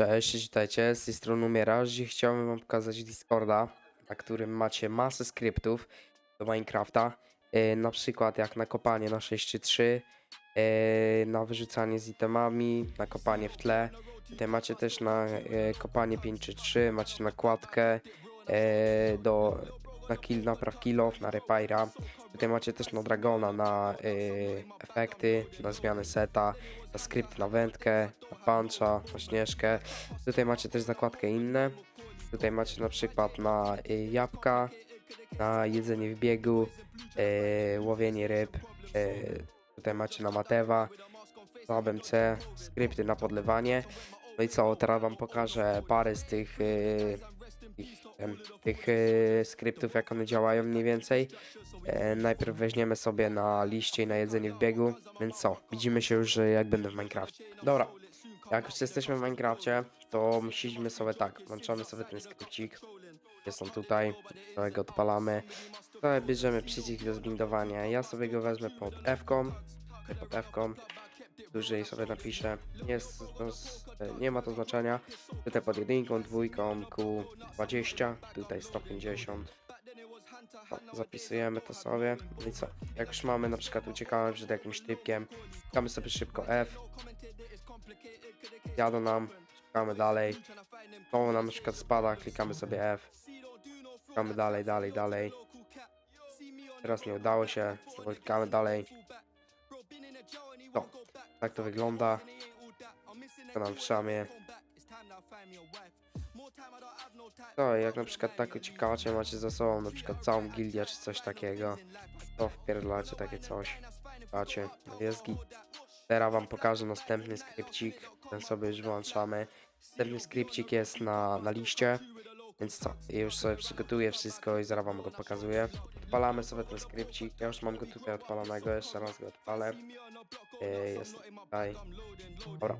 Cześć, witajcie, z tej strony Umierasz. Dziś chciałbym wam pokazać Discorda, na którym macie masę skryptów do Minecrafta. E, na przykład jak na kopanie na 6.3, e, na wyrzucanie z itemami, na kopanie w tle. Tutaj macie też na e, kopanie 5.3, macie nakładkę e, do na kill, napraw killow, na repaira. Tutaj macie też na Dragona, na e, efekty, na zmianę seta, na skrypt na wędkę, na puncha, na śnieżkę. Tutaj macie też zakładkę inne. Tutaj macie na przykład na y, jabłka, na jedzenie w biegu, y, łowienie ryb. y, tutaj macie na matewa, zabem C, skrypty na podlewanie. No i co, teraz wam pokażę parę z tych, y, tych, em, tych y, skryptów, jak one działają mniej więcej. E, najpierw weźmiemy sobie na liście i na jedzenie w biegu. Więc co, widzimy się już e, jak będę w Minecrafcie. Dobra, jak już jesteśmy w Minecrafcie, to musimy sobie tak, włączamy sobie ten skrypcik. Jest on tutaj, sobie go odpalamy. Tutaj bierzemy przycisk do zbindowania. Ja sobie go wezmę pod F-ką. Pod F-ką. Dłużej sobie napiszę. Jest, to nie ma to znaczenia. Tutaj pod jedynką, dwójką, Q20, tutaj 150. O, zapisujemy to sobie. No i co? Jak już mamy na przykład uciekamy przed jakimś typkiem, klikamy sobie szybko F. Jadą nam, klikamy dalej. Znowu nam na przykład spada, klikamy sobie F. Klikamy dalej, dalej, dalej. Teraz nie udało się, klikamy dalej. No, tak to wygląda. Nam w szamie. To jak na przykład tak uciekacie, macie za sobą na przykład całą gildię czy coś takiego, to wpierdlacie takie coś. Macie, no jest. Teraz wam pokażę następny skrypcik, ten sobie już wyłączamy. Następny skrypcik jest na, na liście, więc co, ja już sobie przygotuję wszystko i zaraz wam go pokazuję. Odpalamy sobie ten skrypcik, ja już mam go tutaj odpalonego, jeszcze raz go odpalę. Yy, Jest tutaj. Dobra.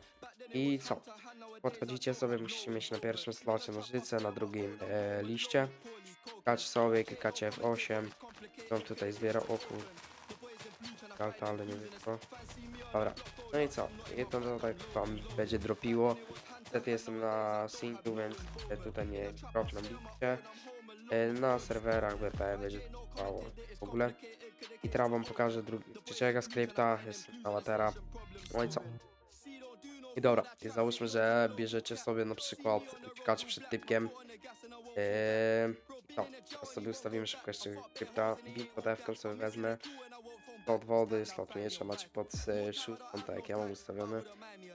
I co? Podchodzicie sobie, musicie mieć na pierwszym slocie nożyce, na drugim e, liście. Klikacie sobie, klikacie F8. On tutaj zbiera oku. Karta, ale nie wiem co. Dobra. No i co? I to, tak wam będzie dropiło. Niestety jestem na syncu, więc e, tutaj nie drop na bicie. E, Na serwerach BP będzie to trwało w ogóle. I teraz wam pokażę drugi, trzeciego skrypta, jest na Watera. No i co? I dobra, i załóżmy, że bierzecie sobie na przykład, uciekacie przed typkiem. Yy, no, teraz sobie ustawimy szybko jeszcze krypta. Bit pod F sobie wezmę. Slot wody, slot miecza macie pod y, szóstką, tak jak ja mam ustawiony.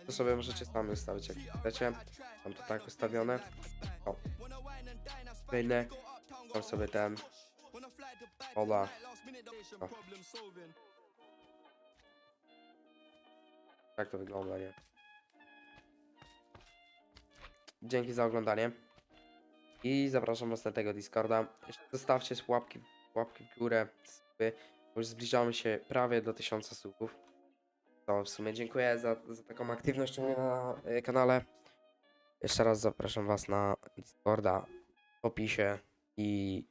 To sobie możecie sami ustawić jak chcecie. Mam to tak ustawione. O. Wyjdę. Mam sobie ten. Woda. O. Tak to wygląda, nie? Dzięki za oglądanie. I zapraszam was na tego Discorda. Zostawcie łapki, łapki w górę. bo Już zbliżamy się prawie do 1000 subów. To w sumie dziękuję za, za taką aktywność na y, kanale. Jeszcze raz zapraszam was na Discorda w opisie i